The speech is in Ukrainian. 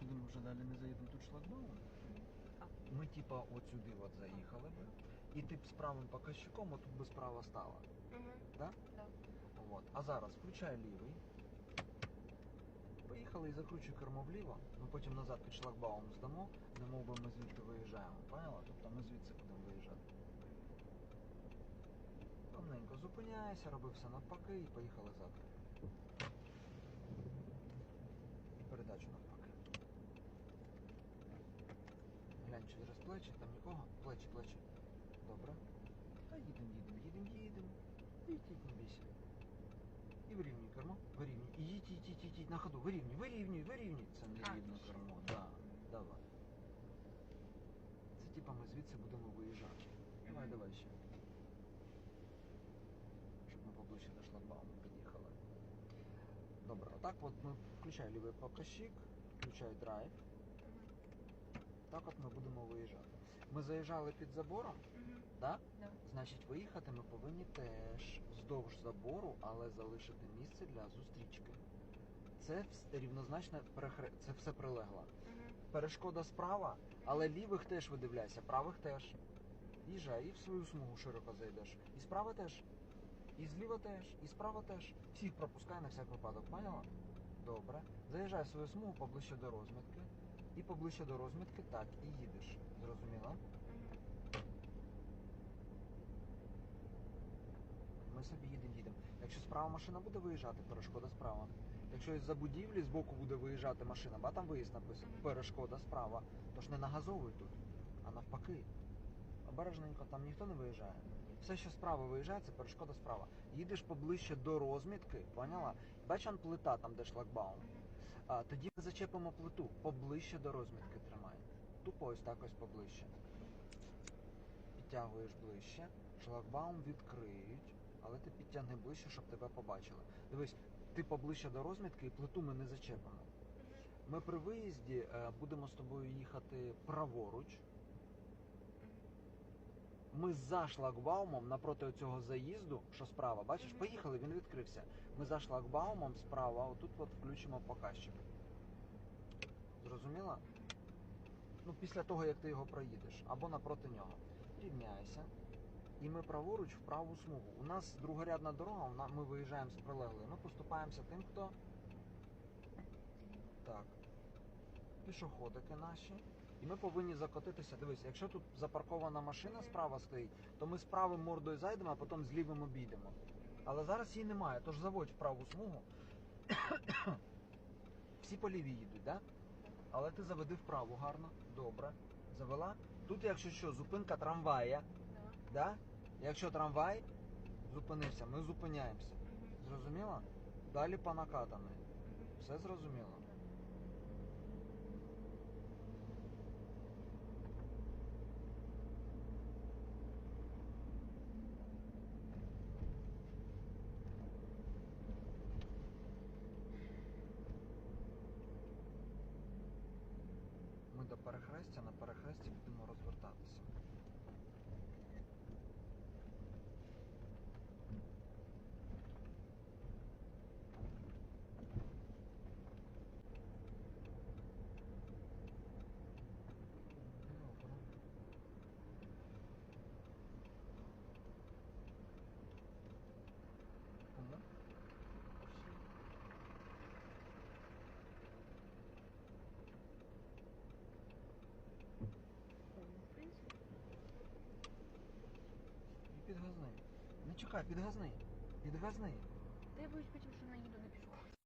сюди ми вже далі не заїдемо, тут шлагбаум. Ми типа от сюди от заїхали би. І ти б з правим показчиком отут би справа стала. Угу. Да? Да. От. А зараз включай лівий. Поїхали і закручуй кермо вліво. Ми потім назад під шлагбаум здамо, не мов би ми звідти виїжджаємо. Поняла? Тобто ми звідси будемо виїжджати. Повненько зупиняйся, роби все навпаки і поїхали завтра. Глянь через плечі, там нікого. Плечі, плечі. Добре. Та їдемо, їдемо, їдемо, їдемо. Їдь, не бійся. І вирівнюй кермо, вирівнюй. І їдь, їдь, їдь, їдь, їдь на ходу, вирівнюй, вирівнюй, вирівнюй. Це не А, рівно ще. кермо, да, давай. Це типа ми звідси будемо виїжджати. Давай, Мгм. давай ще. Щоб ми поближче до шлагбауму під'їхали. Добре, отак от ми включай лівий показчик, включай драйв. Так от ми будемо виїжджати. Ми заїжджали під забором, да? Значить, виїхати ми повинні теж вздовж забору, але залишити місце для зустрічки. Це рівнозначно перехре... це все прилегло. Перешкода справа, але лівих теж видивляйся, правих теж. Їжджай, і в свою смугу широко зайдеш. І справа теж. І зліва теж, і справа теж. Всіх пропускай на всяк випадок, поняла? Добре. Заїжджай в свою смугу поближче до розмітки. І поближче до розмітки так, і їдеш. Зрозуміла? Ми собі їдемо, їдемо. Якщо справа машина буде виїжджати, перешкода справа. Якщо із-за будівлі збоку буде виїжджати машина, ба там виїзд написано, перешкода справа. Тож не нагазовуй тут, а навпаки. Обережненько, там ніхто не виїжджає. Все, що справа виїжджає, це перешкода справа. Їдеш поближче до розмітки, поняла? Бач, он плита там, де шлагбаум. А, тоді ми зачепимо плиту, поближче до розмітки тримай. Тупо ось так ось поближче. Підтягуєш ближче, шлагбаум відкриють, але ти підтягни ближче, щоб тебе побачили. Дивись, ти поближче до розмітки і плиту ми не зачепимо. Ми при виїзді е, будемо з тобою їхати праворуч. Ми за шлагбаумом напроти цього заїзду, що справа, бачиш, поїхали, він відкрився. Ми за шлагбаумом справа, отут от включимо показчик. Зрозуміла? Ну, після того, як ти його проїдеш, або напроти нього. Рівняйся. І ми праворуч в праву смугу. У нас другорядна дорога, ми виїжджаємо з прилеглої. Ми поступаємося тим, хто. Так. Пішоходики наші. І ми повинні закотитися. Дивись, якщо тут запаркована машина справа стоїть, то ми з правим мордою зайдемо, а потім з лівим обійдемо. Але зараз її немає, тож заводь в праву смугу. Всі по лівій їдуть. Да? Але ти заведи вправу гарно. Добре. Завела. Тут, якщо що, зупинка трамвая. Да. Якщо трамвай зупинився, ми зупиняємося. Зрозуміло? Далі по накатаної. Все зрозуміло? Ми до перехрестя, на перехресті будемо розвертатися. Добре. Кому? В принципі. І підгазни. Не чекай, підгазни. Підгазни. Я боюсь потім, що на пішохідний